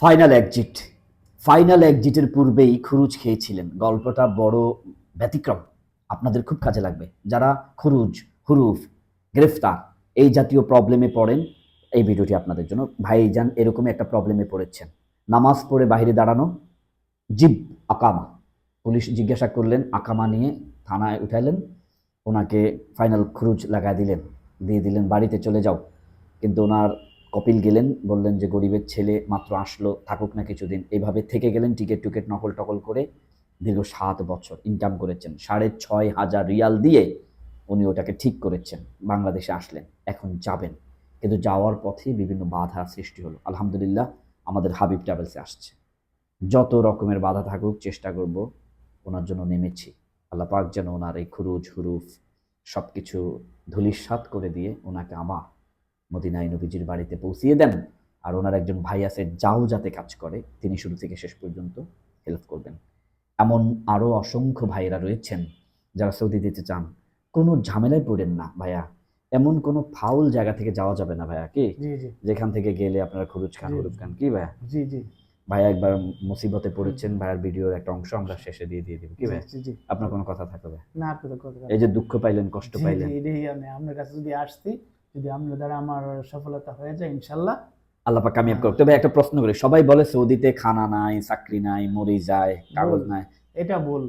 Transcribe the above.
Final exit final এক্সিটের পূর্বেই খুরুজ খেয়েছিলেন। গল্পটা বড় ব্যতিক্রম। আপনাদের খুব কাজে লাগবে। যারা খুরুজ, হুরুফ, গ্রেফতার এই জাতীয় প্রবলেমে পড়েন, এই ভিডিওটি আপনাদের জন্য ভাইজান এরকমই একটা প্রবলেমে পড়েছেন। নামাজ পড়ে বাইরে দাঁড়ানো, জিব আকামা। পুলিশ জিজ্ঞাসা করলেন, আকামা নিয়ে থানায় উঠাইলেন ওনাকে ফাইনাল খুরুজ লাগায় দিলেন। দিয়ে দিলেন, বাড়িতে চলে যাও। কিন্তু ওনার কপিল গেলেন, বললেন যে, গরিবের ছেলে মাত্র আসলো, থাকুক না কিছুদিন। এভাবে থেকে গেলেন টিকিট টুকেট নকল টকল করে দীর্ঘ সাত বছর ইনকাম করেছেন। সাড়ে ছয় হাজার রিয়াল দিয়ে উনি ওটাকে ঠিক করেছেন, বাংলাদেশে আসলেন, এখন যাবেন। কিন্তু যাওয়ার পথে বিভিন্ন বাধা সৃষ্টি হলো। আলহামদুলিল্লাহ, আমাদের হাবিব ট্রাভেলসে আসছে। যত রকমের বাধা থাকুক, চেষ্টা করব ওনার জন্য নেমেছি। আল্লাহ পাক যেন ওনার এই খুরুজ, হুরুফ সব কিছু ধুলিস্বাত করে দিয়ে ওনাকে আবার মদিনাই নবীজির বাড়িতে পৌঁছিয়ে দেন আর ওনার একজন ভাই আছে যাও যাতে কাজ করে তিনি শুরু থেকে শেষ পর্যন্ত হেল্প করবেন। এমন আরও অসংখ্য ভাইয়েরা রয়েছেন যারা সৌদি দিতে চান। কোনো ঝামেলায় পড়েন না ভাইয়া। এমন কোনো ফাউল জায়গা থেকে যাওয়া যাবে না ভাইয়া কি? যেখান থেকে গেলে আপনারা খুরুজ খান। হুরুজ খান কি ভাইয়া? জি জি। ভাইয়া একবার মুসিবতে পড়েছেন ভাইয়ার ভিডিওর একটা অংশ আমরা শেষে দিয়ে দিয়ে দিব কি জি আপনার কোনো কথা থাকবে না এই যে দুঃখ পাইলেন কষ্ট পাইলেন। আপনার কাছে যদি আসছি যদি আমি দ্বারা আমার সফলতা হয়ে যায় ইনশাল্লাহ আল্লাহ পাক কামিয়াব করুক। তবে একটা প্রশ্ন করি সবাই বলে সৌদিতে খানা নাই চাকরি নাই মরি যায় কাগজ নাই। এটা বল।